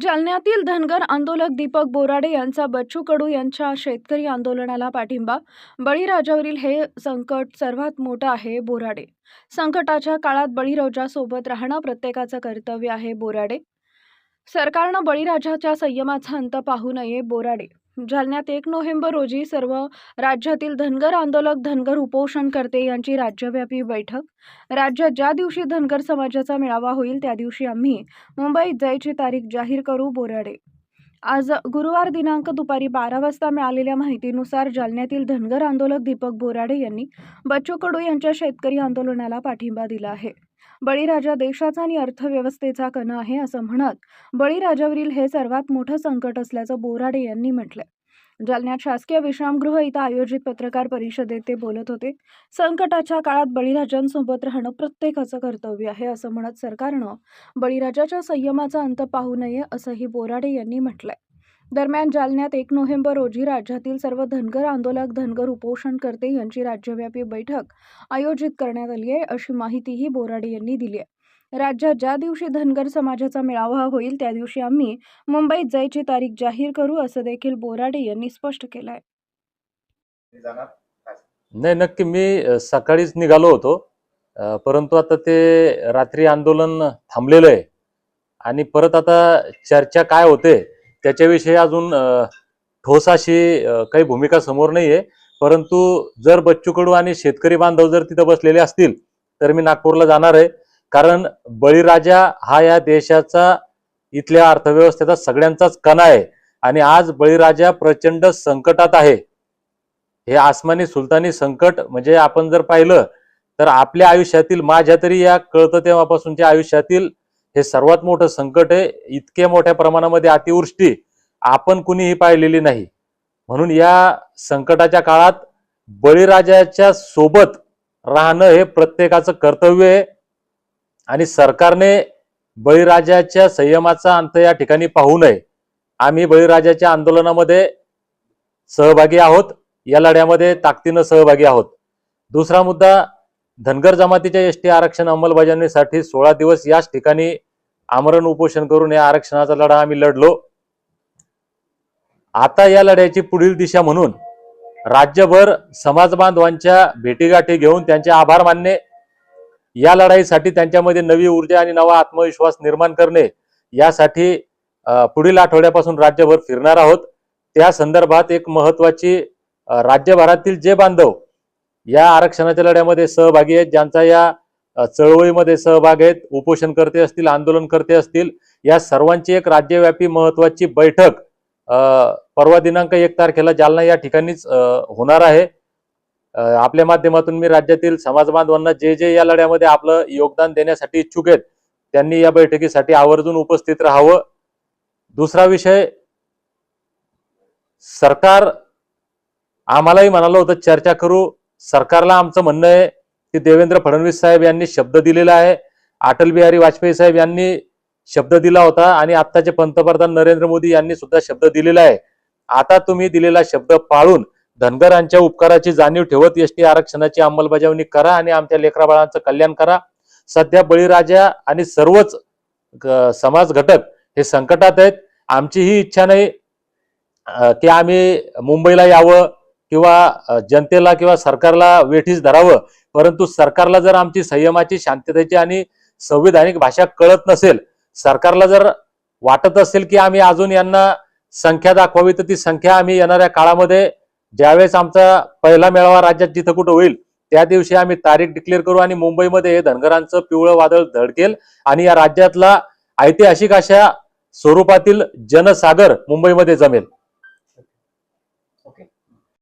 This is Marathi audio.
जालन्यातील धनगर आंदोलक दीपक बोराडे यांचा बच्चू कडू यांच्या शेतकरी आंदोलनाला पाठिंबा बळीराजावरील हे संकट सर्वात मोठं आहे बोराडे. संकटाच्या काळात बळीराजासोबत राहणं प्रत्येकाचं कर्तव्य आहे बोराडे. सरकारनं बळीराजाच्या संयमाचा अंत पाहू नये बोराडे. जालन्यात एक नोव्हेंबर रोजी सर्व राज्यातील धनगर आंदोलक धनगर उपोषणकर्ते यांची राज्यव्यापी बैठक. राज्यात ज्या दिवशी धनगर समाजाचा मेळावा होईल त्या दिवशी आम्ही मुंबईत जायची तारीख जाहीर करू बोराडे आज गुरुवार दिनांक दुपारी बारा वाजता मिळालेल्या माहितीनुसार जालन्यातील धनगर आंदोलक दीपक बोराडे यांनी बच्चू कडू यांच्या शेतकरी आंदोलनाला पाठिंबा दिला आहे. बळीराजा देशाचा आणि अर्थव्यवस्थेचा कणा आहे असं म्हणत बळीराजावरील हे सर्वात मोठं संकट असल्याचं बोराडे यांनी म्हटलं जालन्यात शासकीय विश्रामगृह इथं आयोजित पत्रकार परिषदेत ते बोलत होते. संकटाच्या काळात बळीराजांसोबत राहणं प्रत्येकाचं कर्तव्य आहे असं म्हणत सरकारनं बळीराजाच्या संयमाचा अंत पाहू नये असंही बोराडे यांनी म्हटलंय. दरम्यान जालन्यात एक नोव्हेंबर रोजी राज्यातील सर्व धनगर आंदोलक धनगर उपोषणकर्ते यांची राज्यव्यापी बैठक आयोजित करण्यात आली आहे अशी माहितीही बोराडे यांनी दिली आहे. राज्यात ज्या दिवशी धनगर समाजाचा मेळावा होईल त्या दिवशी आम्ही मुंबईत जायची तारीख जाहीर करू असं देखील बोराडे यांनी स्पष्ट केलं आहे नाही नक्की मी सकाळीच निघालो होतो. परंतु आता ते रात्री आंदोलन थांबलेलं आहे. आणि परत आता चर्चा काय होते त्याच्याविषयी अजून ठोस अशी काही भूमिका समोर नाहीये. परंतु जर बच्चू कडू आणि शेतकरी बांधव जर तिथं बसलेले असतील तर मी नागपूरला जाणार आहे. कारण बळीराजा हा या देशाचा इथल्या अर्थव्यवस्थेचा सगळ्यांचाच कणा आहे. आणि आज बळीराजा प्रचंड संकटात आहे. हे आसमानी सुलतानी संकट म्हणजे आपण जर पाहिलं तर आपल्या आयुष्यातील माझ्या तरी या कळतं तेव्हापासूनच्या आयुष्यातील हे सर्वात मोठं संकट आहे. इतक्या मोठ्या प्रमाणामध्ये अतिवृष्टी आपण कुणीही पाहिलेली नाही. म्हणून या संकटाच्या काळात बळीराजाच्या सोबत राहणं हे प्रत्येकाचं कर्तव्य आहे. आणि सरकारने बळीराजाच्या संयमाचा अंत या ठिकाणी पाहू नये. आम्ही बळीराजाच्या आंदोलनामध्ये सहभागी आहोत. या लढ्यामध्ये ताकदीनं सहभागी आहोत. दुसरा मुद्दा धनगर जमातीच्या एस टी आरक्षण अंमलबजावणीसाठी सोळा दिवस याच ठिकाणी आमरण उपोषण करून या आरक्षणाचा लढा आम्ही लढलो. आता या लढ्याची पुढील दिशा म्हणून राज्यभर समाज बांधवांच्या भेटीगाठी घेऊन त्यांचे आभार मानणे या लढाईसाठी त्यांच्यामध्ये नवी ऊर्जा आणि नवा आत्मविश्वास निर्माण करणे यासाठी पुढील आठवड्यापासून राज्यभर फिरणार आहोत. त्या संदर्भात एक महत्वाची राज्यभरातील जे बांधव या आरक्षणाच्या लढ्यामध्ये सहभागी आहेत ज्यांचा या चळवळीमध्ये सहभाग आहेत उपोषण करते असतील आंदोलन करते असतील या सर्वांची एक राज्यव्यापी महत्वाची बैठक परवा दिनांक एक तारखेला जालना या ठिकाणीच होणार आहे. आपल्या माध्यमातून मी राज्यातील समाज बांधवांना जे जे या लढ्यामध्ये आपलं योगदान देण्यासाठी इच्छुक आहेत त्यांनी या बैठकीसाठी आवर्जून उपस्थित राहावं. दुसरा विषय सरकार आम्हालाही म्हणालं होतं चर्चा करू. सरकारला आमचं म्हणणं आहे की देवेंद्र फडणवीस साहेब यांनी शब्द दिलेला आहे. अटल बिहारी वाजपेयी साहेब यांनी शब्द दिला होता आणि आत्ताचे पंतप्रधान नरेंद्र मोदी यांनी सुद्धा शब्द दिलेला आहे. आता तुम्ही दिलेला शब्द पाळून धनगरांच्या उपकाराची जाणीव ठेवत एस टी आरक्षणाची अंमलबजावणी करा आणि आमच्या लेकराबाळांचं कल्याण करा. सध्या बळीराजा आणि सर्वच ग- समाज घटक हे संकटात आहेत. आमची ही इच्छा नाही की आम्ही मुंबईला यावं किंवा जनतेला किंवा सरकारला वेठीस धरावं. परंतु सरकारला जर आमची संयमाची शांततेची आणि संविधानिक भाषा कळत नसेल सरकारला जर वाटत असेल की आम्ही अजून यांना संख्या दाखवावी तर ती संख्या आम्ही येणाऱ्या काळामध्ये ज्यावेळेस आमचा पहिला मेळावा राज्यात जिथं कुठं होईल त्या दिवशी आम्ही तारीख डिक्लेअर करू आणि मुंबईमध्ये हे धनगरांचं पिवळं वादळ धडकेल आणि या राज्यातला ऐतिहासिक अशा स्वरूपातील जनसागर मुंबईमध्ये जमेल.